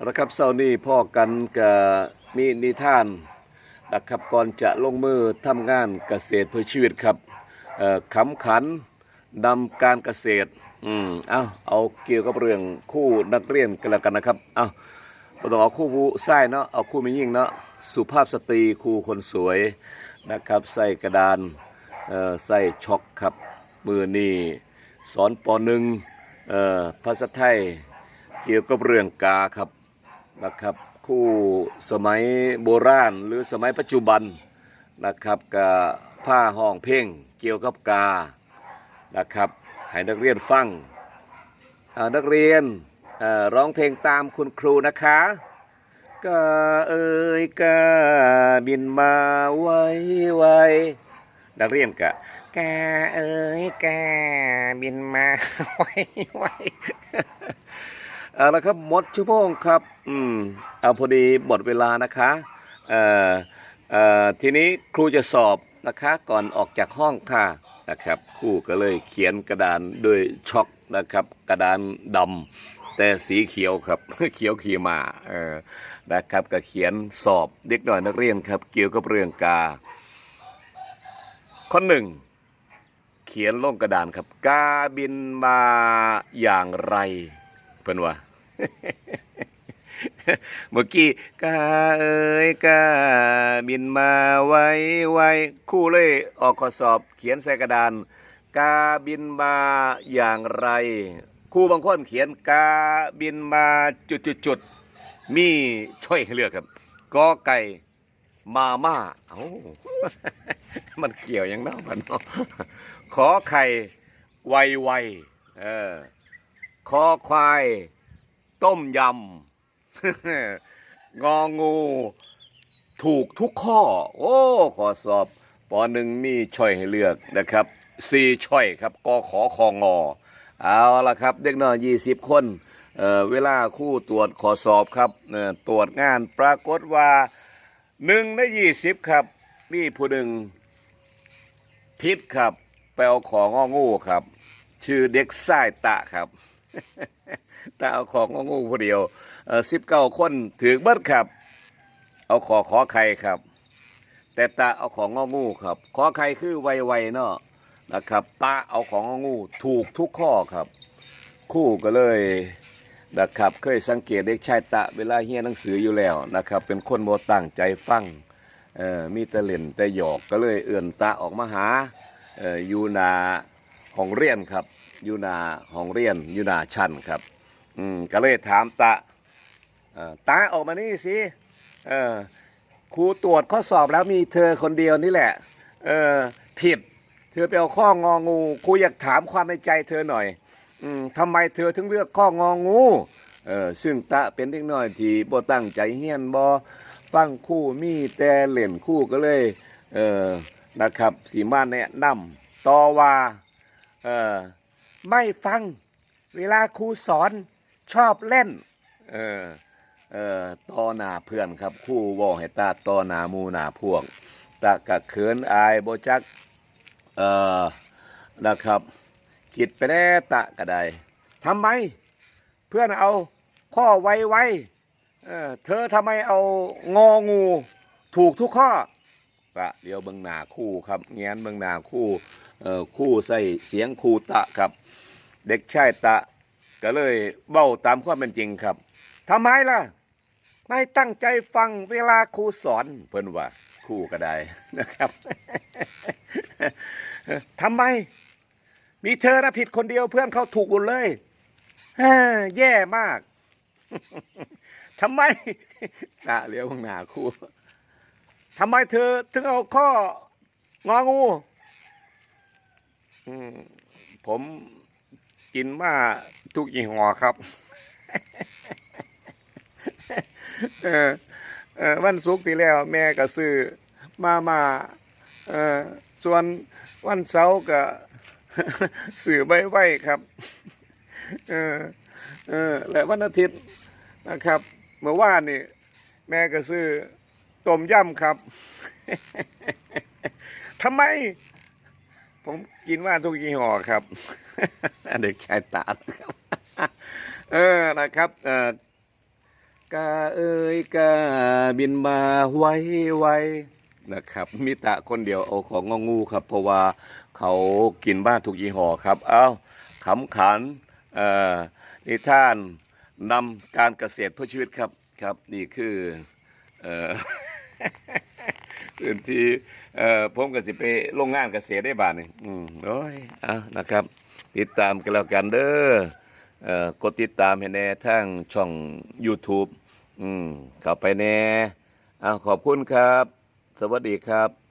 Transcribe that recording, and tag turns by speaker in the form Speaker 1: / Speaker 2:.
Speaker 1: นะครับเช้านี้พ่อกันกับมีนิทานนะครับก่อนจะลงมือทำงานเกษตรเพื่อชีวิตครับขำขันนำการเกษตรอืมเอาเอาเกี่ยวกับเรื่องคู่นักเรียนกันแล้วกันนะครับเอาต้องเอาคู่ผู้ชายเนาะเอาคู่ไม่ยิ่งเนาะสุภาพสตรีคู่คนสวยนะครับใส่กระดานใส่ช็อกครับมือนี่สอนปหนึ่งภาษาไทยเกี่ยวกับเรื่องกาครับ นะครับคู่สมัยโบราณหรือสมัยปัจจุบันนะครับกับผ้าห้องเพ่งเกี่ยวกับกานะครับให้นักเรียนฟังนักเรียนร้องเพลงตามคุณครูนะคะกาเอ้ยกาบินมาไวไวนักเรียนกะกาเอ้ยกาบินมาไวไว เอาละครับหมดชั่วโมงครับอืมเอาพอดีหมดเวลานะคะเอ่อเอ่อทีนี้ครูจะสอบนะคะก่อนออกจากห้องค่ะนะครับครูก็เลยเขียนกระดานด้วยช็อกนะครับกระดานดำแต่สีเขียวครับเขียวขีมาเออนะครับก็เขียนสอบเด็กหน่อยนักเรียนครับ เกี่ยวกับเรื่องกา ข้อหนึ่งเขียนลงกระดานครับ กาบินมาอย่างไรเพิ่นว่า เมื่อกี้กาเอ้ยกาบินมาไวไวคู่เลยออกข้อสอบเขียนใส่กระดาน กาบินมาอย่างไรครูบางคนเขียนกาบินมาจุดจุดจุดๆมีช่วยให้เลือกครับกอไก่มาม่าเอ้ามันเกี่ยวยังเนาะมันเนาะขอไข่ไวไวเออคอควาย ต้มยำ งองู ถูกทุกข้อ โอ้ขอสอบปหนึ่งมีช่อยให้เลือกนะครับสี่ช่อยครับกขอคองอเอาละครับ เด็กน้อยยี่สิบคนเเวลาคู่ตรวจขอสอบครับตรวจงานปรากฏว่าหนึ่งในยี่สิบครับ มีผู้หนึ่งพิษครับไปเอาของงองูครับ ชื่อเด็กสายตะครับ ต่เอาของงองูผู้เดียวสิบเก้าคนถือเบิดครับ เอาขอขอไข่ครับ แต่ตาเอาของงองูครับ ขอไข่คือไวๆเนาะนะครับตาเอาของงองูถูกทุกข้อครับ คู่ก็เลยนะครับ เคยสังเกตเด็กชายตะเวลาเฮียนหนังสืออยู่แล้วนะครับ เป็นคนโมตั้งใจฟังเอ่อมีแต่เล่นแต่หยอกก็เลยเอื่นตาออกมาหาเอ่ออยู่นาห้องเรียนครับอยู่นาห้องเรียนอยู่นาชั้นครับ อืมก็เลยถามตาตาออกมานี่สิครูตรวจข้อสอบแล้วมีเธอคนเดียวนี่แหละ เออผิด เธอไปเอาข้ององูครูอยากถามความในใจเธอหน่อยอทำไมเธอถึงเลือกข้ององูเออซึ่งตะเป็นเด็กน้อยที่บ่ตั้งใจเฮียนบ่ฟังครู่มีแต่เหล่นคู่ก็เลยเออนะครับสีมาแนะนำต่อว่าเออไม่ฟังเวลาครูสอน ชอบเล่น เออ เออต่อหน้าเพื่อนครับ คู่ว่าให้ตาต่อหน้าหมูหน้าพวกตะกะเขินอายโบจัก เออนะครับคิดไปแน่ตะก็ได้ทำไม เพื่อนเอาข้อไว้ไว้เออเธอทำไมเอางองู ถูกทุกข้อปะเดี๋ยวเบิงหนาคู่ครับแงนเบิงหนาคู่เอ่อคู่ใส่เสียงคู่ตะครับ เด็กชายตะ ก็เลยเบ้าตามความเป็นจริงครับทำไมล่ะ ไม่ตั้งใจฟังเวลาครูสอน เพิ่นว่าครู่ก็ได้นะครับทำไม มีเธอนะผิดคนเดียวเพื่อนเขาถูกหมดเลยเฮ้อแย่มากทำไมตาเลี้ยวข้างหน้าครู่ทำไมเธอ ถึงเอาข้ององูอืมผม กินมาทุกยี่ห้อครับเออเออวันศุกร์ที่แล้วแม่ก็ซื้อมามาเออส่วนวันเสาร์ก็สื่อใบไว้ครับเออเออและวันอาทิตย์นะครับ เมื่อวานนี่แม่ก็ซื้อต้มยำครับทำไม ผมกินว่าทุกยี่ห้อครับ เด็กชายตาดครับ เออนะครับเออกาเอ้ยกาบินมาไวไวนะครับ มิตะคนเดียวเอาของงองูครับ เพราะว่าเขากินบ้านทุกยี่ห้อครับ เอ้าขำขันเอ่อนิท่านนำการเกษตรเพื่อชีวิตครับครับ นี่คือเอ่อ พื้นที่เอ่อผมก็สิไปโรงงานเกษตรได้บาทนี่อืมโอ้ยอะนะครับ ติดตามกันแล้วกันเด้อเอ่อกดติดตามให้แน่ทางช่อง YouTube อืมเข้าไปแน่อะขอบคุณครับ สวัสดีครับ